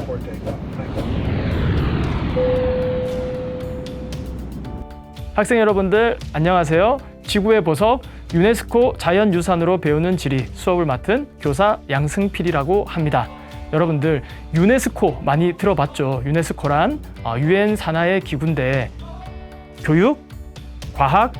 One more take. Thanks. 학생 여러분들 안녕하세요. 지구의 보석 유네스코 자연유산으로 배우는 지리 수업을 맡은 교사 양승필이라고 합니다. 여러분들 유네스코 많이 들어봤죠? 유네스코란 어, 유엔 산하의 기구인데 교육, 과학,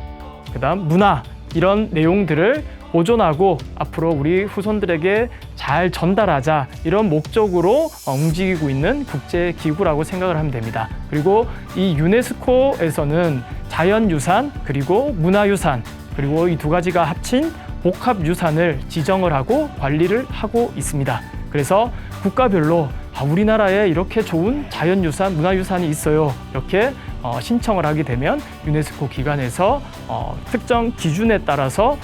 그다음 문화 이런 내용들을 보존하고 앞으로 우리 후손들에게 잘 전달하자 이런 목적으로 어, 움직이고 있는 국제 기구라고 생각을 하면 됩니다. 그리고 이 유네스코에서는 자연유산 그리고 문화유산 그리고 이 두 가지가 합친 복합유산을 지정을 하고 관리를 하고 있습니다. 그래서 국가별로 아, 우리나라에 이렇게 좋은 자연유산, 문화유산이 있어요. 이렇게 어, 신청을 하게 되면 유네스코 기관에서 어, 특정 기준에 따라서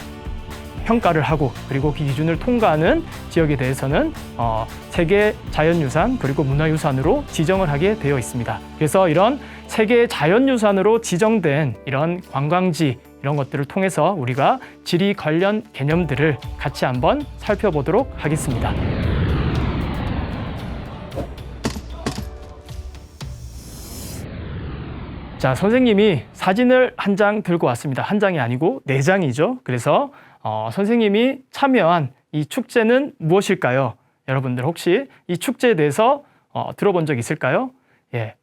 평가를 하고 그리고 그 기준을 통과하는 지역에 대해서는 어, 세계 자연유산 그리고 문화유산으로 지정을 하게 되어 있습니다. 그래서 이런 세계 자연유산으로 지정된 이런 관광지 이런 것들을 통해서 우리가 지리 관련 개념들을 같이 한번 살펴보도록 하겠습니다. 자, 선생님이 사진을 한 장 들고 왔습니다. 한 장이 아니고 네 장이죠. 그래서 어, 선생님이 참여한 이 축제는 무엇일까요? 여러분들 혹시 이 축제에 대해서 어, 들어본 적 있을까요? 예.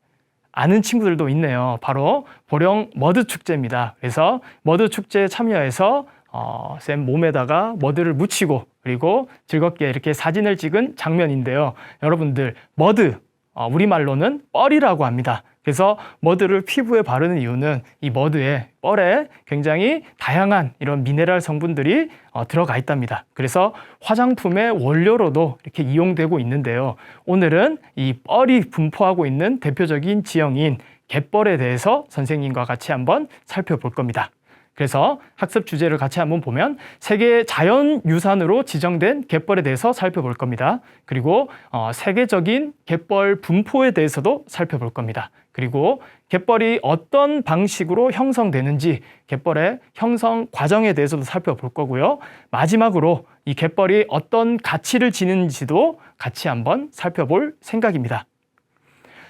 아는 친구들도 있네요. 바로 보령 머드 축제입니다. 그래서 머드 축제에 참여해서 어, 쌤 몸에다가 머드를 묻히고 그리고 즐겁게 이렇게 사진을 찍은 장면인데요. 여러분들 머드 어, 우리말로는 뻘이라고 합니다. 그래서 머드를 피부에 바르는 이유는 이 머드에 뻘에 굉장히 다양한 이런 미네랄 성분들이 어, 들어가 있답니다. 그래서 화장품의 원료로도 이렇게 이용되고 있는데요. 오늘은 이 뻘이 분포하고 있는 대표적인 지형인 갯벌에 대해서 선생님과 같이 한번 살펴볼 겁니다. 그래서 학습 주제를 같이 한번 보면 세계 자연 유산으로 지정된 갯벌에 대해서 살펴볼 겁니다. 그리고 어, 세계적인 갯벌 분포에 대해서도 살펴볼 겁니다. 그리고 갯벌이 어떤 방식으로 형성되는지 갯벌의 형성 과정에 대해서도 살펴볼 거고요. 마지막으로 이 갯벌이 어떤 가치를 지니는지도 같이 한번 살펴볼 생각입니다.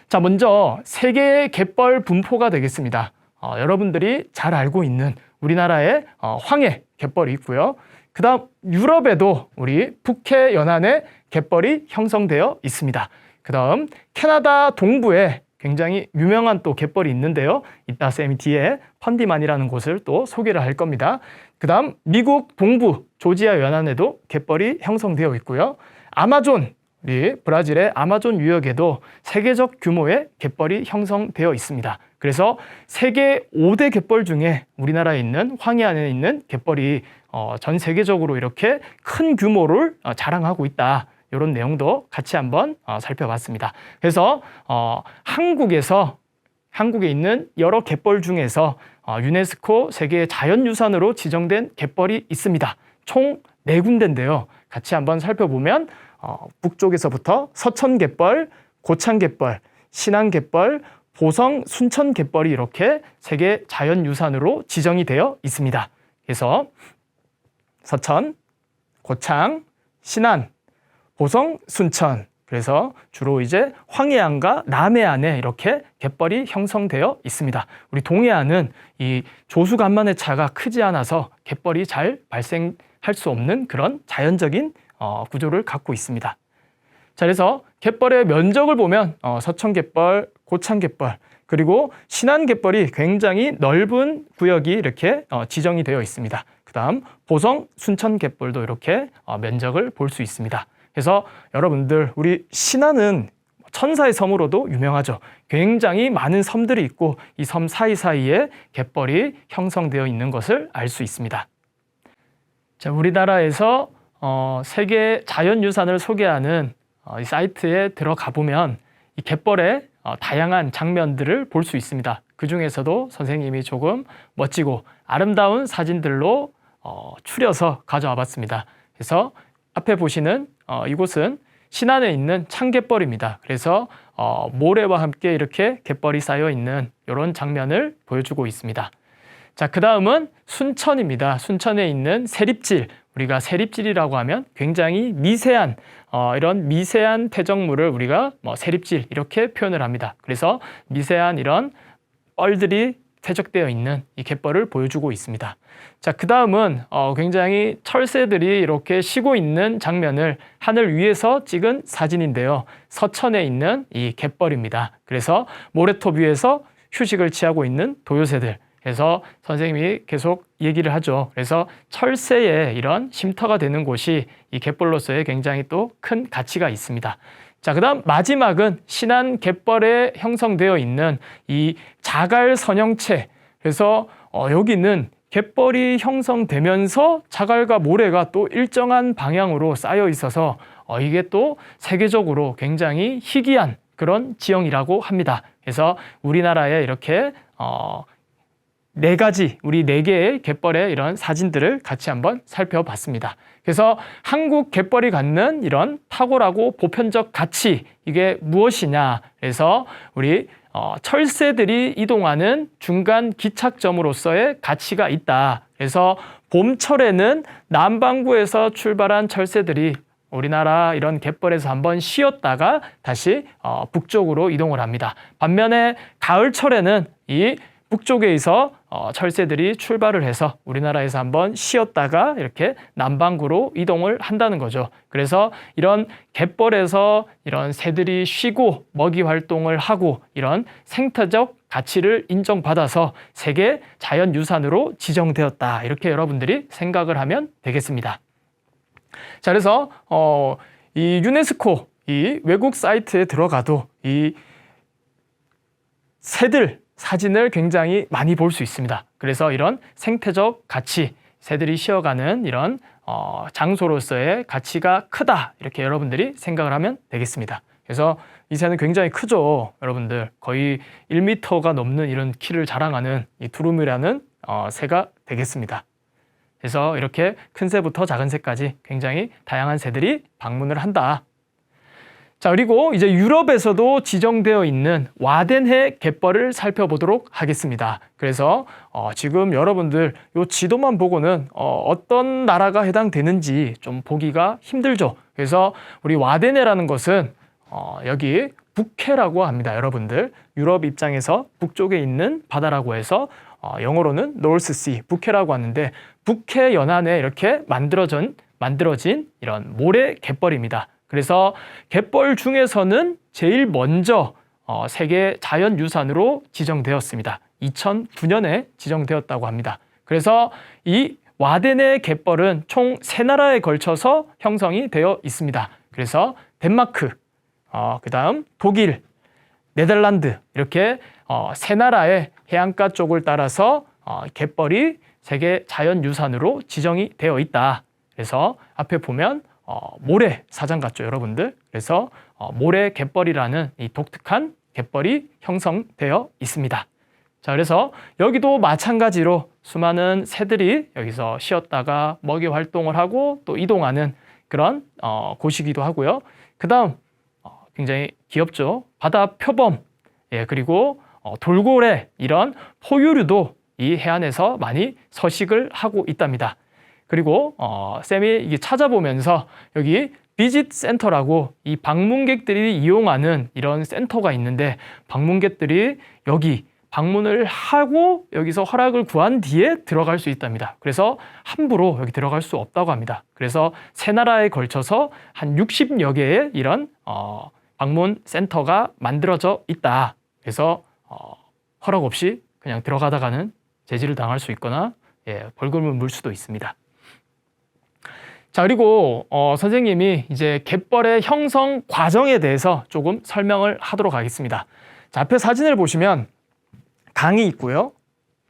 자, 먼저 세계의 갯벌 분포가 되겠습니다. 어, 여러분들이 잘 알고 있는 우리나라의 어, 황해 갯벌이 있고요. 그다음 유럽에도 우리 북해 연안에 갯벌이 형성되어 있습니다. 그다음 캐나다 동부에 굉장히 유명한 또 갯벌이 있는데요. 이따 쌤이 뒤에 펀디만이라는 곳을 또 소개를 할 겁니다. 그 다음 미국 동부 조지아 연안에도 갯벌이 형성되어 있고요. 아마존 우리 브라질의 아마존 유역에도 세계적 규모의 갯벌이 형성되어 있습니다. 그래서 세계 5대 갯벌 중에 우리나라에 있는 황해 안에 있는 갯벌이 어, 전 세계적으로 이렇게 큰 규모를 어, 자랑하고 있다. 이런 내용도 같이 한번 어, 살펴봤습니다. 그래서 어, 한국에서 한국에 있는 여러 갯벌 중에서 어, 유네스코 세계 자연유산으로 지정된 갯벌이 있습니다. 총 네 군데인데요. 같이 한번 살펴보면 어, 북쪽에서부터 서천 갯벌, 고창 갯벌, 신안 갯벌, 보성, 순천 갯벌이 이렇게 세계 자연유산으로 지정이 되어 있습니다. 그래서 서천, 고창, 신안, 보성, 순천. 그래서 주로 이제 황해안과 남해안에 이렇게 갯벌이 형성되어 있습니다. 우리 동해안은 이 조수간만의 차가 크지 않아서 갯벌이 잘 발생할 수 없는 그런 자연적인 어, 구조를 갖고 있습니다. 자, 그래서 갯벌의 면적을 보면 어, 서천갯벌, 고창갯벌, 그리고 신안갯벌이 굉장히 넓은 구역이 이렇게 어, 지정이 되어 있습니다. 그 다음 보성, 순천갯벌도 이렇게 어, 면적을 볼 수 있습니다. 그래서 여러분들 우리 신안은 천사의 섬으로도 유명하죠. 굉장히 많은 섬들이 있고 이 섬 사이사이에 갯벌이 형성되어 있는 것을 알 수 있습니다. 자, 우리나라에서 어, 세계 자연유산을 소개하는 어, 이 사이트에 들어가 보면 이 갯벌의 어, 다양한 장면들을 볼 수 있습니다. 그 중에서도 선생님이 조금 멋지고 아름다운 사진들로 어, 추려서 가져와 봤습니다. 그래서 앞에 보시는 어, 이곳은 신안에 있는 창갯벌입니다. 그래서 어, 모래와 함께 이렇게 갯벌이 쌓여 있는 이런 장면을 보여주고 있습니다. 자, 그 다음은 순천입니다. 순천에 있는 세립질, 우리가 세립질이라고 하면 굉장히 미세한 어, 이런 미세한 퇴적물을 우리가 뭐 세립질 이렇게 표현을 합니다. 그래서 미세한 이런 뻘들이 퇴적되어 있는 이 갯벌을 보여주고 있습니다. 자, 그 다음은 어, 굉장히 철새들이 이렇게 쉬고 있는 장면을 하늘 위에서 찍은 사진인데요. 서천에 있는 이 갯벌입니다. 그래서 모래톱 위에서 휴식을 취하고 있는 도요새들. 그래서 선생님이 계속 얘기를 하죠. 그래서 철새의 이런 쉼터가 되는 곳이 이 갯벌로서의 굉장히 또 큰 가치가 있습니다. 자, 그 다음 마지막은 신안 갯벌에 형성되어 있는 이 자갈 선형체. 그래서 어, 여기는 갯벌이 형성되면서 자갈과 모래가 또 일정한 방향으로 쌓여 있어서 어, 이게 또 세계적으로 굉장히 희귀한 그런 지형이라고 합니다. 그래서 우리나라에 이렇게 어, 네 가지, 우리 네 개의 갯벌의 이런 사진들을 같이 한번 살펴봤습니다. 그래서 한국 갯벌이 갖는 이런 탁월하고 보편적 가치, 이게 무엇이냐. 그래서 우리 어, 철새들이 이동하는 중간 기착점으로서의 가치가 있다. 그래서 봄철에는 남반구에서 출발한 철새들이 우리나라 이런 갯벌에서 한번 쉬었다가 다시 어, 북쪽으로 이동을 합니다. 반면에 가을철에는 이 북쪽에서 어, 철새들이 출발을 해서 우리나라에서 한번 쉬었다가 이렇게 남반구로 이동을 한다는 거죠. 그래서 이런 갯벌에서 이런 새들이 쉬고 먹이 활동을 하고 이런 생태적 가치를 인정받아서 세계 자연유산으로 지정되었다. 이렇게 여러분들이 생각을 하면 되겠습니다. 자, 그래서 어, 이 유네스코 이 외국 사이트에 들어가도 이 새들 사진을 굉장히 많이 볼 수 있습니다. 그래서 이런 생태적 가치, 새들이 쉬어가는 이런 어, 장소로서의 가치가 크다 이렇게 여러분들이 생각을 하면 되겠습니다. 그래서 이 새는 굉장히 크죠, 여러분들 거의 1m가 넘는 이런 키를 자랑하는 이 두루미라는 어, 새가 되겠습니다. 그래서 이렇게 큰 새부터 작은 새까지 굉장히 다양한 새들이 방문을 한다. 자, 그리고 이제 유럽에서도 지정되어 있는 와덴해 갯벌을 살펴보도록 하겠습니다. 그래서 어, 지금 여러분들 요 지도만 보고는 어, 떤 나라가 해당되는지 좀 보기가 힘들죠. 그래서 우리 와덴해라는 것은 어, 여기 북해라고 합니다. 여러분들 유럽 입장에서 북쪽에 있는 바다라고 해서 어, 영어로는 노스시 북해라고 하는데 북해 연안에 이렇게 만들어진 만들어진 이런 모래 갯벌입니다. 그래서 갯벌 중에서는 제일 먼저 어, 세계 자연유산으로 지정되었습니다. 2009년에 지정되었다고 합니다. 그래서 이 와덴의 갯벌은 총 세 나라에 걸쳐서 형성이 되어 있습니다. 그래서 덴마크, 어, 그 다음 독일, 네덜란드 이렇게 어, 세 나라의 해안가 쪽을 따라서 어, 갯벌이 세계 자연유산으로 지정이 되어 있다. 그래서 앞에 보면 어, 모래 사장 같죠, 여러분들. 그래서 어, 모래 갯벌이라는 이 독특한 갯벌이 형성되어 있습니다. 자, 그래서 여기도 마찬가지로 수많은 새들이 여기서 쉬었다가 먹이 활동을 하고 또 이동하는 그런 어, 곳이기도 하고요. 그 다음 어, 굉장히 귀엽죠. 바다 표범, 예, 그리고 어, 돌고래 이런 포유류도 이 해안에서 많이 서식을 하고 있답니다. 그리고 어, 쌤이 이게 찾아보면서 여기 비짓 센터라고 이 방문객들이 이용하는 이런 센터가 있는데 방문객들이 여기 방문을 하고 여기서 허락을 구한 뒤에 들어갈 수 있답니다. 그래서 함부로 여기 들어갈 수 없다고 합니다. 그래서 세 나라에 걸쳐서 한 60여 개의 이런 어, 방문 센터가 만들어져 있다. 그래서 어, 허락 없이 그냥 들어가다가는 제지를 당할 수 있거나 예, 벌금을 물 수도 있습니다. 자, 그리고 어, 선생님이 이제 갯벌의 형성 과정에 대해서 조금 설명을 하도록 하겠습니다. 자, 앞에 사진을 보시면 강이 있고요.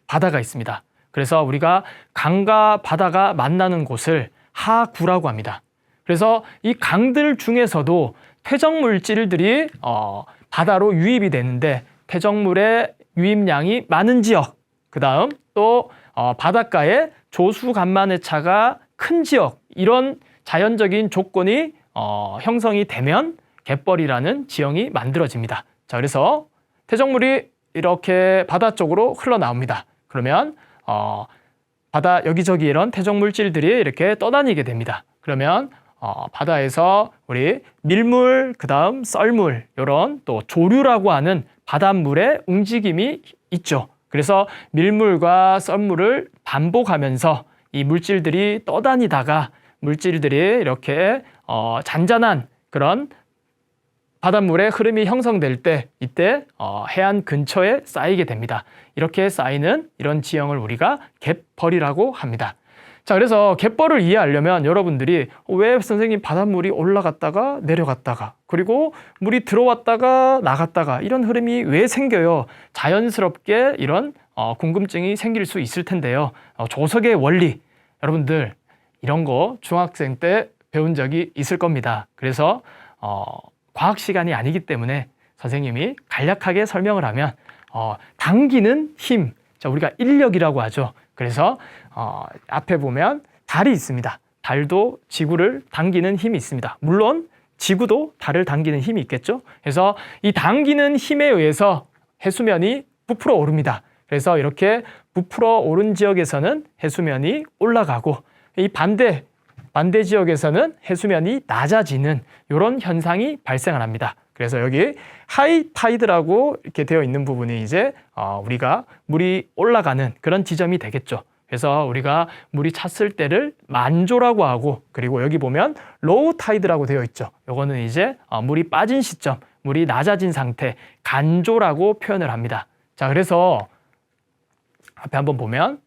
바다가 있습니다. 그래서 우리가 강과 바다가 만나는 곳을 하구라고 합니다. 그래서 이 강들 중에서도 퇴적 물질들이 어, 바다로 유입이 되는데 퇴적물의 유입량이 많은 지역, 그 다음 또 어, 바닷가에 조수 간만의 차가 큰 지역 이런 자연적인 조건이 어, 형성이 되면 갯벌이라는 지형이 만들어집니다. 자, 그래서 퇴적물이 이렇게 바다 쪽으로 흘러나옵니다. 그러면 어, 바다 여기저기 이런 태적 물질들이 이렇게 떠다니게 됩니다. 그러면 어, 바다에서 우리 밀물, 그 다음 썰물, 이런 또 조류라고 하는 바닷물의 움직임이 있죠. 그래서 밀물과 썰물을 반복하면서 이 물질들이 떠다니다가 물질들이 이렇게 어, 잔잔한 그런 바닷물의 흐름이 형성될 때 이때 어, 해안 근처에 쌓이게 됩니다. 이렇게 쌓이는 이런 지형을 우리가 갯벌이라고 합니다. 자, 그래서 갯벌을 이해하려면 여러분들이 왜 선생님 바닷물이 올라갔다가 내려갔다가 그리고 물이 들어왔다가 나갔다가 이런 흐름이 왜 생겨요? 자연스럽게 이런 어, 궁금증이 생길 수 있을 텐데요. 어, 조석의 원리 여러분들 이런 거 중학생 때 배운 적이 있을 겁니다. 그래서 어, 과학 시간이 아니기 때문에 선생님이 간략하게 설명을 하면 어, 당기는 힘, 자 우리가 인력이라고 하죠. 그래서 어, 앞에 보면 달이 있습니다. 달도 지구를 당기는 힘이 있습니다. 물론 지구도 달을 당기는 힘이 있겠죠. 그래서 이 당기는 힘에 의해서 해수면이 부풀어 오릅니다. 그래서 이렇게 부풀어 오른 지역에서는 해수면이 올라가고 이 반대 반대 지역에서는 해수면이 낮아지는 이런 현상이 발생을 합니다. 그래서 여기 하이 타이드라고 이렇게 되어 있는 부분이 이제 어, 우리가 물이 올라가는 그런 지점이 되겠죠. 그래서 우리가 물이 찼을 때를 만조라고 하고 그리고 여기 보면 로우 타이드라고 되어 있죠. 요거는 이제 어, 물이 빠진 시점, 물이 낮아진 상태, 간조라고 표현을 합니다. 자, 그래서 앞에 한번 보면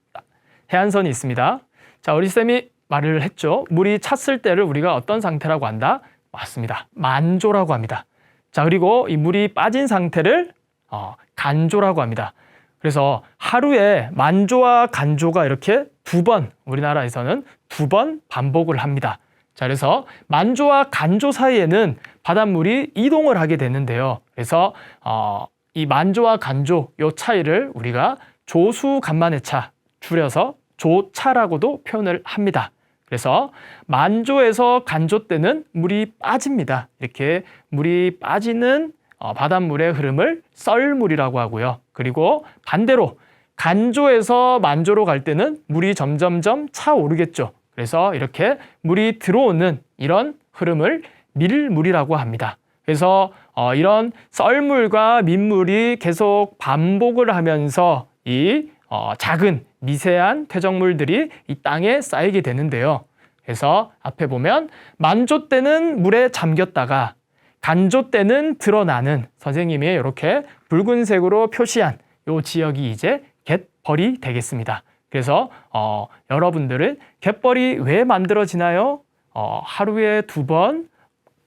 해안선이 있습니다. 자, 우리 쌤이 말을 했죠. 물이 찼을 때를 우리가 어떤 상태라고 한다? 맞습니다. 만조라고 합니다. 자, 그리고 이 물이 빠진 상태를 어, 간조라고 합니다. 그래서 하루에 만조와 간조가 이렇게 두 번, 우리나라에서는 두 번 반복을 합니다. 자, 그래서 만조와 간조 사이에는 바닷물이 이동을 하게 되는데요. 그래서 어, 이 만조와 간조 요 차이를 우리가 조수 간만의 차 줄여서 조차라고도 표현을 합니다. 그래서 만조에서 간조 때는 물이 빠집니다. 이렇게 물이 빠지는 어, 바닷물의 흐름을 썰물이라고 하고요. 그리고 반대로 간조에서 만조로 갈 때는 물이 점점점 차오르겠죠. 그래서 이렇게 물이 들어오는 이런 흐름을 밀물이라고 합니다. 그래서 어, 이런 썰물과 민물이 계속 반복을 하면서 이 어, 작은 미세한 퇴적물들이 이 땅에 쌓이게 되는데요. 그래서 앞에 보면 만조 때는 물에 잠겼다가 간조 때는 드러나는 선생님이 이렇게 붉은색으로 표시한 이 지역이 이제 갯벌이 되겠습니다. 그래서 어, 여러분들은 갯벌이 왜 만들어지나요? 어, 하루에 두 번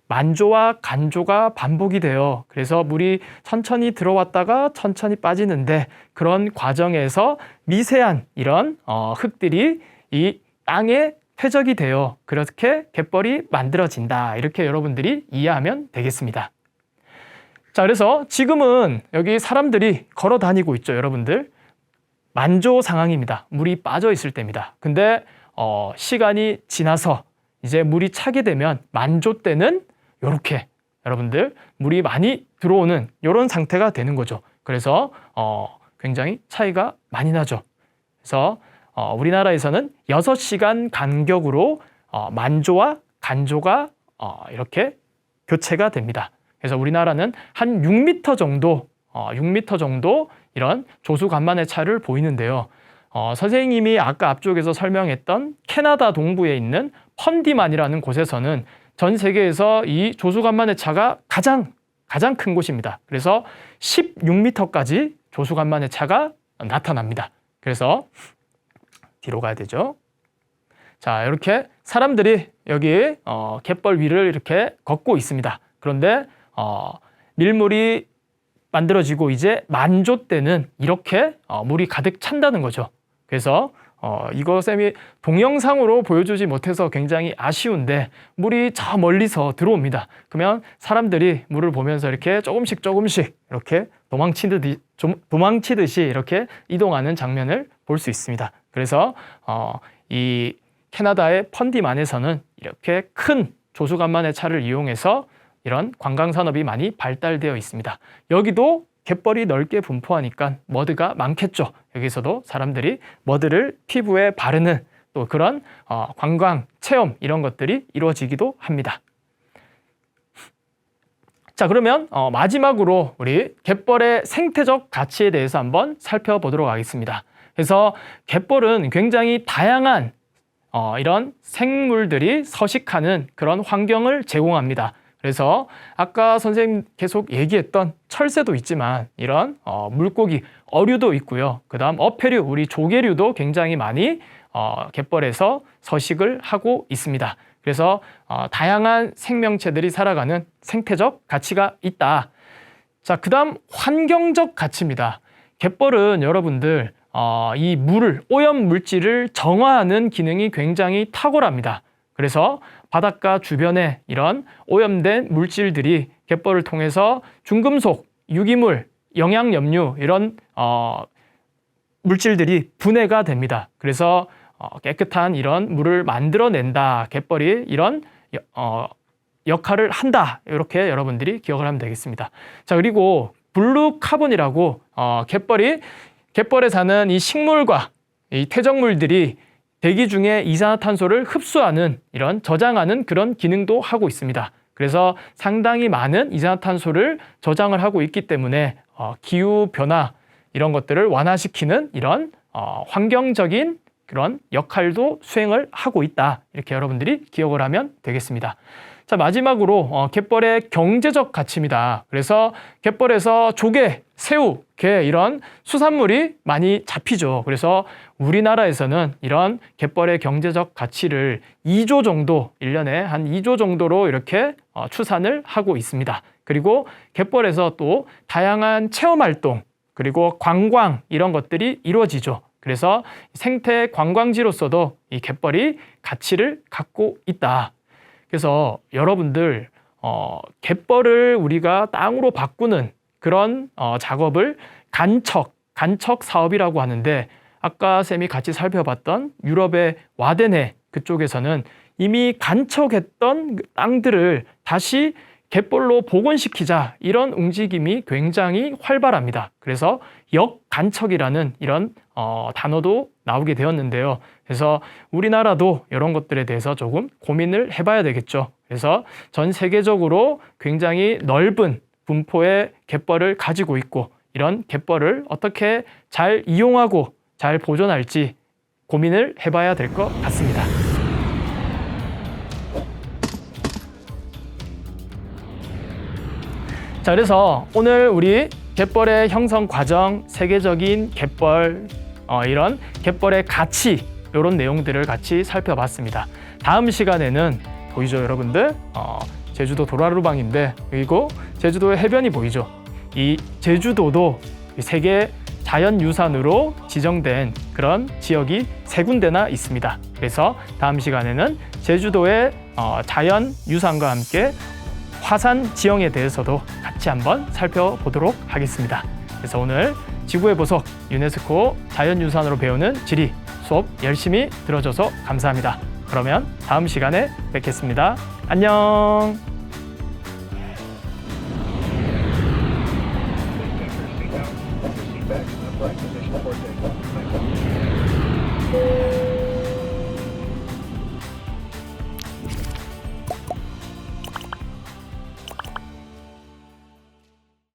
만조와 간조가 반복이 돼요. 그래서 물이 천천히 들어왔다가 천천히 빠지는데 그런 과정에서 미세한 이런 어, 흙들이 이 땅에 퇴적이 되어 그렇게 갯벌이 만들어진다. 이렇게 여러분들이 이해하면 되겠습니다. 자, 그래서 지금은 여기 사람들이 걸어 다니고 있죠, 여러분들. 만조 상황입니다. 물이 빠져 있을 때입니다. 근데 어, 시간이 지나서 이제 물이 차게 되면 만조 때는 이렇게 여러분들 물이 많이 들어오는 이런 상태가 되는 거죠. 그래서 어, 굉장히 차이가 많이 나죠. 그래서 어, 우리나라에서는 6시간 간격으로 어, 만조와 간조가 어, 이렇게 교체가 됩니다. 그래서 우리나라는 한 6m 정도, 어, 6m 정도 이런 조수 간만의 차를 보이는데요. 어, 선생님이 아까 앞쪽에서 설명했던 캐나다 동부에 있는 펀디만이라는 곳에서는 전 세계에서 이 조수간만의 차가 가장 가장 큰 곳입니다. 그래서 16m까지 조수간만의 차가 나타납니다. 그래서 뒤로 가야 되죠. 자, 이렇게 사람들이 여기 어, 갯벌 위를 이렇게 걷고 있습니다. 그런데 어, 밀물이 만들어지고 이제 만조 때는 이렇게 어, 물이 가득 찬다는 거죠. 그래서 어, 이거 쌤이 동영상으로 보여주지 못해서 굉장히 아쉬운데 물이 저 멀리서 들어옵니다. 그러면 사람들이 물을 보면서 이렇게 조금씩 조금씩 이렇게 도망치듯이, 좀 도망치듯이 이렇게 이동하는 장면을 볼 수 있습니다. 그래서 어, 이 캐나다의 펀디만에서는 이렇게 큰 조수간만의 차를 이용해서 이런 관광 산업이 많이 발달되어 있습니다. 여기도 갯벌이 넓게 분포하니까 머드가 많겠죠. 여기서도 사람들이 머드를 피부에 바르는 또 그런 어, 관광 체험 이런 것들이 이루어지기도 합니다. 자 그러면 어, 마지막으로 우리 갯벌의 생태적 가치에 대해서 한번 살펴보도록 하겠습니다. 그래서 갯벌은 굉장히 다양한 어, 이런 생물들이 서식하는 그런 환경을 제공합니다. 그래서 아까 선생님 계속 얘기했던 철새도 있지만 이런 어, 물고기, 어류도 있고요. 그 다음 어패류, 우리 조개류도 굉장히 많이 어, 갯벌에서 서식을 하고 있습니다. 그래서 어, 다양한 생명체들이 살아가는 생태적 가치가 있다. 자, 그 다음 환경적 가치입니다. 갯벌은 여러분들 어, 이 물을 오염 물질을 정화하는 기능이 굉장히 탁월합니다. 그래서 바닷가 주변에 이런 오염된 물질들이 갯벌을 통해서 중금속, 유기물, 영양염류 이런 어, 물질들이 분해가 됩니다. 그래서 어, 깨끗한 이런 물을 만들어낸다. 갯벌이 이런 여- 어, 역할을 한다. 이렇게 여러분들이 기억을 하면 되겠습니다. 자 그리고 블루 카본이라고 어, 갯벌이 갯벌에 사는 이 식물과 이 퇴적물들이 대기 중에 이산화탄소를 흡수하는 이런 저장하는 그런 기능도 하고 있습니다. 그래서 상당히 많은 이산화탄소를 저장을 하고 있기 때문에 어, 기후 변화 이런 것들을 완화시키는 이런 어, 환경적인 그런 역할도 수행을 하고 있다. 이렇게 여러분들이 기억을 하면 되겠습니다. 자, 마지막으로 어, 갯벌의 경제적 가치입니다. 그래서 갯벌에서 조개, 새우, 게 이런 수산물이 많이 잡히죠. 그래서 우리나라에서는 이런 갯벌의 경제적 가치를 2조 정도, 1년에 한 2조 정도로 이렇게 어, 추산을 하고 있습니다. 그리고 갯벌에서 또 다양한 체험 활동, 그리고 관광 이런 것들이 이루어지죠. 그래서 생태 관광지로서도 이 갯벌이 가치를 갖고 있다. 그래서 여러분들 어, 갯벌을 우리가 땅으로 바꾸는 그런 어, 작업을 간척, 간척 사업이라고 하는데 아까 쌤이 같이 살펴봤던 유럽의 와데네 그쪽에서는 이미 간척했던 그 땅들을 다시 갯벌로 복원시키자 이런 움직임이 굉장히 활발합니다. 그래서 역간척이라는 이런 어, 단어도 나오게 되었는데요. 그래서 우리나라도 이런 것들에 대해서 조금 고민을 해봐야 되겠죠. 그래서 전 세계적으로 굉장히 넓은 분포의 갯벌을 가지고 있고 이런 갯벌을 어떻게 잘 이용하고 잘 보존할지 고민을 해봐야 될 것 같습니다. 자, 그래서 오늘 우리 갯벌의 형성 과정, 세계적인 갯벌, 어, 이런 갯벌의 가치, 이런 내용들을 같이 살펴봤습니다. 다음 시간에는 보이죠, 여러분들? 어, 제주도 도라루방인데, 그리고 제주도의 해변이 보이죠? 이 제주도도 이 세계 자연유산으로 지정된 그런 지역이 세 군데나 있습니다. 그래서 다음 시간에는 제주도의 어, 자연유산과 함께 화산 지형에 대해서도 같이 한번 살펴보도록 하겠습니다. 그래서 오늘 지구의 보석 유네스코 자연유산으로 배우는 지리 수업 열심히 들어줘서 감사합니다. 그러면 다음 시간에 뵙겠습니다. 안녕.